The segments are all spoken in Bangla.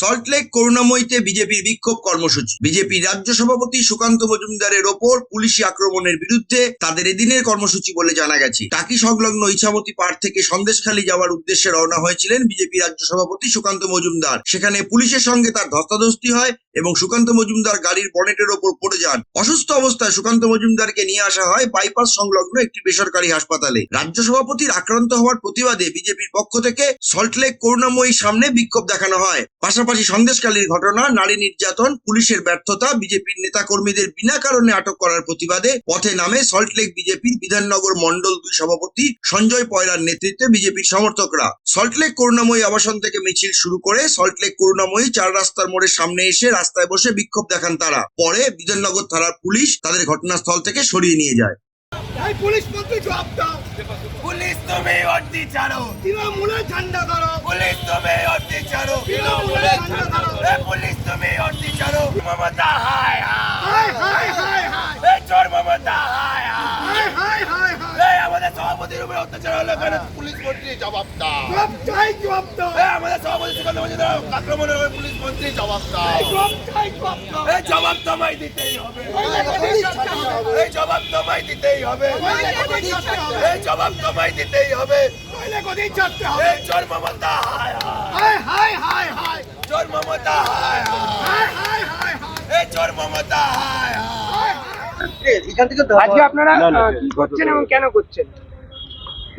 সল্টলেক করুণাময়ীতে বিজেপির বিক্ষোভ কর্মসূচি। বিজেপি রাজ্য সভাপতি সুকান্ত মজুমদারের ওপর পুলিশি আক্রমণের বিরুদ্ধে তাদের এদিনের কর্মসূচি বলে জানা গেছে। টাকি সংলগ্ন ইছামতি পার্ক থেকে সন্দেশখালী যাওয়ার উদ্দেশ্যে রওনা হয়েছিলেন বিজেপি রাজ্য সভাপতি সুকান্ত মজুমদার। সেখানে পুলিশের সঙ্গে তার ধস্তাধস্তি হয়। এবং সুকান্ত মজুমদার গাড়ির বনেটের ওপর পড়ে যান। অসুস্থ অবস্থায় সুকান্ত মজুমদারকে নিয়ে আসা হয় বাইপাস সংলগ্ন একটি বেসরকারি হাসপাতালে। রাজ্য সভাপতির আক্রান্ত হওয়ার প্রতিবাদে বিজেপির পক্ষ থেকে সল্টলেক করুণাময়ীর সামনে বিক্ষোভ দেখানো হয়। পাশাপাশি সন্দেশকালীর ঘটনা, নারী নির্যাতন, পুলিশের ব্যর্থতা, বিজেপির নেতাকর্মীদের বিনা কারণে আটক করার প্রতিবাদে পথে নামে সল্টলেক বিজেপির বিধাননগর মন্ডল দুই সভাপতি সঞ্জয় পয়লার নেতৃত্বে বিজেপির সমর্থকরা। সল্টলেক করুণাময়ী আবাসন থেকে মিছিল শুরু করে সল্টলেক করুণাময়ী চার রাস্তার মোড়ের সামনে এসে রাস্তায় বসে বিক্ষোভ দেখান তারা। পরে বিজয়নগর থানার পুলিশ তাদের ঘটনাস্থল থেকে সরিয়ে নিয়ে যায়। পুলিশ মন্ত্রী জবাব দাও। পুলিশ তুমি অর্দি ছাড়ো। তৃণমূলের ঝান্ডা ধরো। পুলিশ তুমি অর্দি ছাড়ো। তৃণমূলের ঝান্ডা ধরো। পুলিশ তুমি অর্দি ছাড়ো। মমতা হায় হায়। আমাদের সভাপতির উপরে অত্যাচার হলো কেন পুলিশ মন্ত্রী জবাব দাও জবাব চাই জবাব দাও এ আমাদের সভাপতি সুকান্ত মজুমদার আক্রমণের হবে পুলিশ মন্ত্রী জবাব দাও জবাব চাই জবাব দাও এই জবাব তোমায় দিতেই হবে। এই জবাব তোমায় দিতেই হবে। এই জবাব তোমায় দিতেই হবে। নইলে গদি ছাড়তে হবে। এই চোর মমতা হায় হায়। হায় হায় হায় চোর মমতা হায় হায়। হায় হায় হায় এই চোর মমতা হায় আজকে আপনারা কি করছেন এবং কেন করছেন?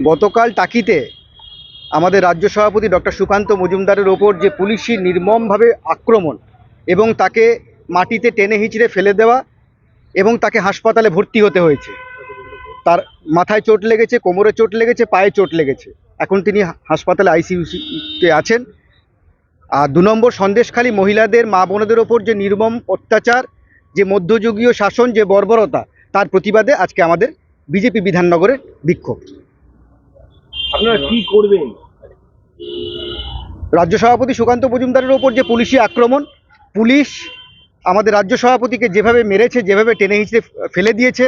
গতকাল টাকিতে আমাদের রাজ্য সভাপতি ডক্টর সুকান্ত মজুমদারের ওপর যে পুলিশি নির্মমভাবে আক্রমণ এবং তাকে মাটিতে টেনে হিঁচড়ে ফেলে দেওয়া এবং তাকে হাসপাতালে ভর্তি হতে হয়েছে। তার মাথায় চোট লেগেছে, কোমরে চোট লেগেছে, পায়ে চোট লেগেছে। এখন তিনি হাসপাতালে আইসিইউতে আছেন। আর দু নম্বর সন্দেশখালী মহিলাদের, মা বোনদের ওপর যে নির্মম অত্যাচার, যে মধ্যযুগীয় শাসন, যে বর্বরতা, তার প্রতিবাদে আজকে আমাদের বিজেপি বিধাননগরের বিক্ষোভ। আপনারা কি করবেন? রাজ্য সভাপতি সুকান্ত মজুমদারের ওপর যে পুলিশি আক্রমণ, পুলিশ আমাদের রাজ্য সভাপতিকে যেভাবে মেরেছে, যেভাবে টেনে হিঁচড়ে ফেলে দিয়েছে,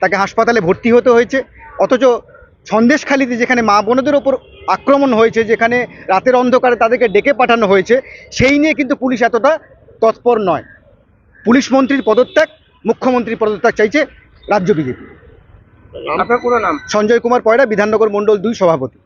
তাকে হাসপাতালে ভর্তি হতে হয়েছে, অথচ সন্দেশখালিতে যেখানে মা বোনদের ওপর আক্রমণ হয়েছে, যেখানে রাতের অন্ধকারে তাদেরকে ডেকে পাঠানো হয়েছে, সেই নিয়ে কিন্তু পুলিশ এতটা তৎপর নয়। পুলিশ মন্ত্রীর পদত্যাগ, মুখ্যমন্ত্রীর পদত্যাগ চাইছে রাজ্য বিজেপি। আপনার পুরো নাম? সঞ্জয় কুমার পয়রা বিধাননগর মন্ডল দুই সভাপতি।